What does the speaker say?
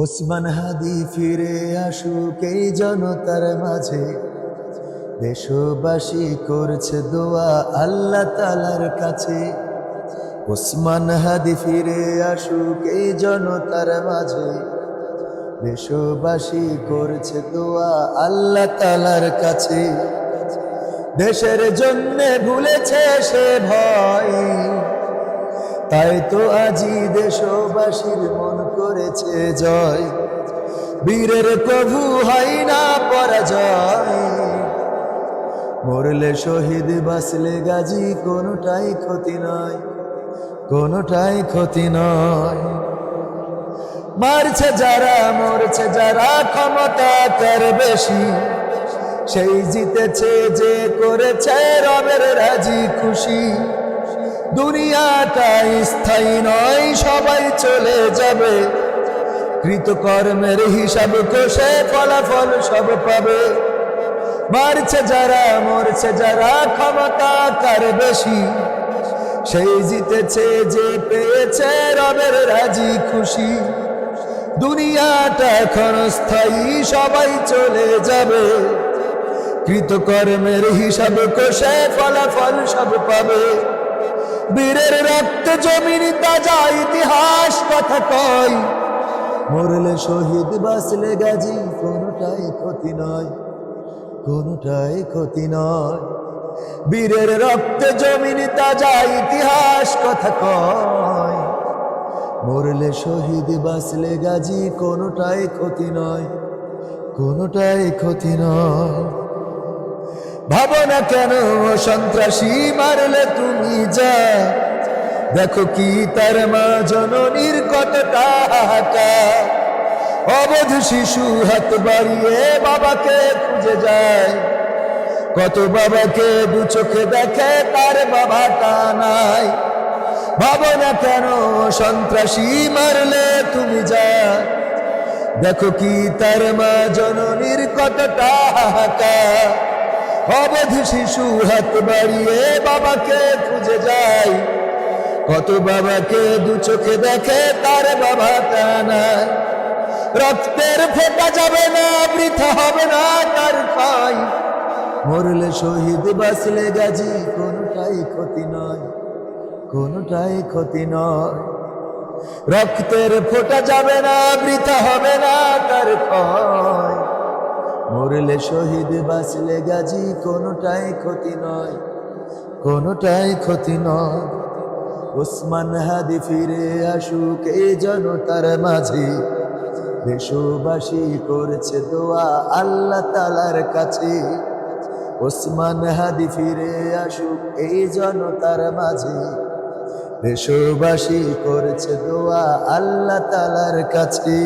ওসমান হাদি ফিরে আসুক এই জনতার মাঝে। দেশবাসী করছে দোয়া আল্লাহ তালার কাছে। ওসমান হাদি ফিরে আসুক এই জনতার মাঝে। দেশবাসী করছে দোয়া আল্লাহ তালার কাছে। দেশের জন্যে ভুলেছে সে ভয়। তাই তো আজি দেশবাসীর মন করেছে জয়। বীরের প্রভু হয় না পরাজয়। মরলে শহীদ বাসলে গাজী, কোনোটাই ক্ষতি নয়, কোনোটাই ক্ষতি নয়। মারছে যারা, মরছে যারা, ক্ষমতা তার বেশি। সেই জিতেছে যে করেছে রবের রাজি খুশি। দুনিয়াটা স্থায়ী নয়, সবাই চলে যাবে। কৃতকর্মের হিসাব কষে ফলাফল সব পাবে। মারছে যারা, মরছে যারা, ক্ষমতা কার বেশি? সেই জিতেছে যে পেয়েছে রবের রাজি খুশি। দুনিয়াটা এখন স্থায়ী, সবাই চলে যাবে। কৃতকর্মের হিসাব কষে ফলাফল সব পাবে। বীরের রক্ত জমিন তাজা ইতিহাস কথা কয়। মরলে শহীদ বাসলে গাজী, কোনটাই ক্ষতি নয়, কোনটাই ক্ষতি নয়। বীরের রক্ত জমিন তাজা ইতিহাস কথা কয়। মরলে শহীদ বাসলে গাজী, কোনটাই ক্ষতি নয়, কোনটাই ক্ষতি নয়। ভাবো না কেন সন্ত্রাসী মারলে তুমি যা? দেখো কি তার মা জননীর কতটা অবধ শিশু হাত বাড়িয়ে বাবাকে খুঁজে যায়। কত বাবাকে দু চোখে দেখে তার বাবাটা নাই। ভাবনা কেন সন্ত্রাসী মারলে তুমি যা? দেখো কি তার মা জননীর কতটা হাহাকার। অবধ শিশু হাত বাড়িয়ে বাবাকে খুঁজে যায়। কত বাবাকে দু চোখে দেখে তার বাবা নাই রক্তের ফোটা যাবে না, বৃথা হবে না তার পাই। মরলে শহীদ বাসলে গাজী, কোনটাই ক্ষতি নয়, কোনটাই ক্ষতি নয়। রক্তের ফোটা যাবে না, বৃথা হবে না তার ক্ষয় মরলে শহীদ বাঁচলে গাজী, কোনোটাই ক্ষতি নয়, কোনোটাই ক্ষতি নয়। ওসমান হাদি ফিরে আসুক এই জনতার মাঝে। দেশবাসী করেছে দোয়া আল্লাহ তালার কাছে। ওসমান হাদি ফিরে আসুক এই জনতার মাঝে। দেশবাসী করেছে দোয়া আল্লাহ তালার কাছে।